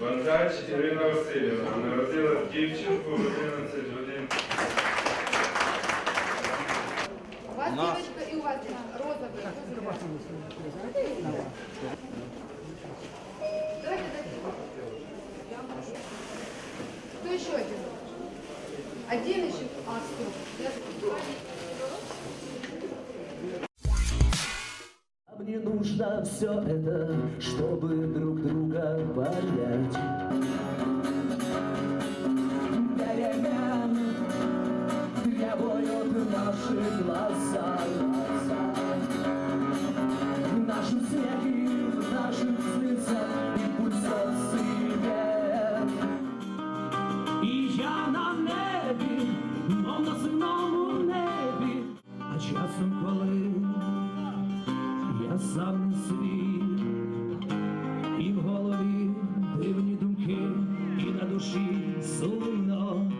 Бандач Ірина Васильівна народила дівчинку в 11 годин. У вас девочка и у вас девочка. розовый. Давайте, давайте. Кто еще один? Один еще? А, стоп. Я- Нужно все это, чтобы друг друга понять. Перемен требуют наши глаза, глаза. Нашем снеге, в наших слезах и пульсации. І я на душі сумно.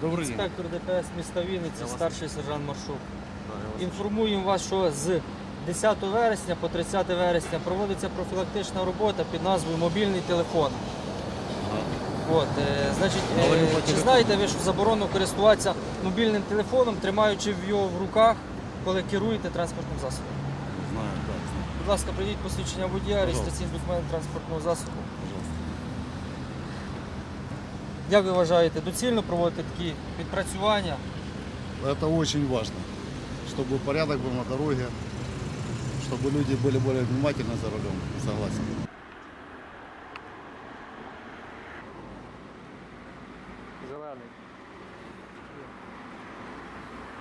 Добрий день. Інспектор ДПС міста Вінниці, старший сержант Маршук. Інформуємо вас, що з 10 вересня по 30 вересня проводиться профілактична робота під назвою Мобільний телефон. От, е, значить, е, чи знаєте ви, що заборонено користуватися мобільним телефоном, тримаючи його в руках, коли керуєте транспортним засобом? Знаю, так, знаю. Будь ласка, прийдіть посвідчення водія, реєстраційний документ транспортного засобу. Пожалуйста. Як ви вважаєте, доцільно проводити такі відпрацювання? Это очень важно, чтобы порядок был на дороге, чтобы люди были более внимательны за рулем. Согласен. Зелений.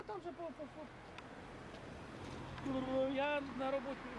Там же по, по, по... Я на роботі.